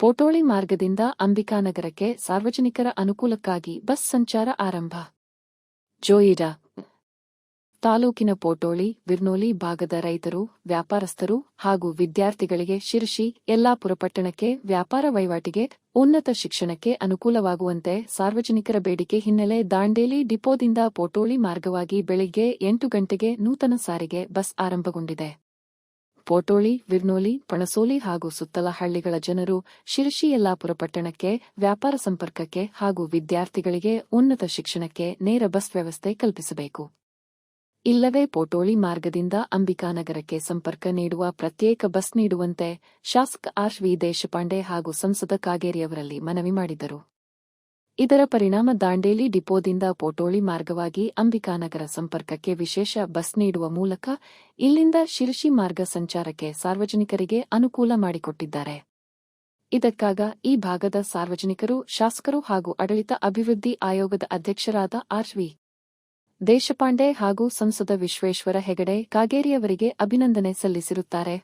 ಪೋಟೋಳಿ ಮಾರ್ಗದಿಂದ ಅಂಬಿಕಾನಗರಕ್ಕೆ ಸಾರ್ವಜನಿಕರ ಅನುಕೂಲಕ್ಕಾಗಿ ಬಸ್ ಸಂಚಾರ ಆರಂಭ. ಜೋಯಿಡಾ ತಾಲೂಕಿನ ಪೋಟೋಳಿ, ವಿರ್ನೋಲಿ ಭಾಗದ ರೈತರು, ವ್ಯಾಪಾರಸ್ಥರು ಹಾಗೂ ವಿದ್ಯಾರ್ಥಿಗಳಿಗೆ ಶಿರ್ಷಿ ಯಲ್ಲಾಪುರ ಪಟ್ಟಣಕ್ಕೆ ವ್ಯಾಪಾರ ವಹಿವಾಟಿಗೆ ಉನ್ನತ ಶಿಕ್ಷಣಕ್ಕೆ ಅನುಕೂಲವಾಗುವಂತೆ ಸಾರ್ವಜನಿಕರ ಬೇಡಿಕೆ ಹಿನ್ನೆಲೆ ದಾಂಡೇಲಿ ಡಿಪೋದಿಂದ ಪೋಟೋಳಿ ಮಾರ್ಗವಾಗಿ ಬೆಳಿಗ್ಗೆ ಎಂಟು ಗಂಟೆಗೆ ನೂತನ ಸಾರಿಗೆ ಬಸ್ ಆರಂಭಗೊಂಡಿದೆ. ಪೋಟೋಳಿ ವಿರ್ನೋಲಿ ಪಣಸೋಲಿ ಹಾಗೂ ಸುತ್ತಲ ಹಳ್ಳಿಗಳ ಜನರು ಶಿರ್ಷಿ ಯಲ್ಲಾಪುರ ಪಟ್ಟಣಕ್ಕೆ, ವ್ಯಾಪಾರ ಸಂಪರ್ಕಕ್ಕೆ ಹಾಗೂ ವಿದ್ಯಾರ್ಥಿಗಳಿಗೆ ಉನ್ನತ ಶಿಕ್ಷಣಕ್ಕೆ ನೇರ ಬಸ್ ವ್ಯವಸ್ಥೆ ಕಲ್ಪಿಸಬೇಕು. ಇಲ್ಲವೇ ಪೋಟೋಳಿ ಮಾರ್ಗದಿಂದ ಅಂಬಿಕಾನಗರಕ್ಕೆ ಸಂಪರ್ಕ ನೀಡುವ ಪ್ರತ್ಯೇಕ ಬಸ್ ನೀಡುವಂತೆ ಶಾಸಕ ಆರ್ ವಿ ದೇಶಪಾಂಡೆ ಹಾಗೂ ಸಂಸದ ಕಾಗೇರಿಯವರಲ್ಲಿ ಮನವಿ ಮಾಡಿದರು. ಇದರ ಪರಿಣಾಮ ದಾಂಡೇಲಿ ಡಿಪೋದಿಂದ ಪೋಟೋಳಿ ಮಾರ್ಗವಾಗಿ ಅಂಬಿಕಾನಗರ ಸಂಪರ್ಕಕ್ಕೆ ವಿಶೇಷ ಬಸ್ ನೀಡುವ ಮೂಲಕ ಇಲ್ಲಿಂದ ಶಿರ್ಷಿ ಮಾರ್ಗ ಸಂಚಾರಕ್ಕೆ ಸಾರ್ವಜನಿಕರಿಗೆ ಅನುಕೂಲ ಮಾಡಿಕೊಟ್ಟಿದ್ದಾರೆ. ಇದಕ್ಕಾಗ ಈ ಭಾಗದ ಸಾರ್ವಜನಿಕರು, ಶಾಸಕರು ಹಾಗೂ ಆಡಳಿತ ಅಭಿವೃದ್ಧಿ ಆಯೋಗದ ಅಧ್ಯಕ್ಷರಾದ ಆರ್ ವಿ. ದೇಶಪಾಂಡೆ ಹಾಗೂ ಸಂಸದ ವಿಶ್ವೇಶ್ವರ ಹೆಗಡೆ ಕಾಗೇರಿಯವರಿಗೆ ಅಭಿನಂದನೆ ಸಲ್ಲಿಸಿರುತ್ತಾರೆ.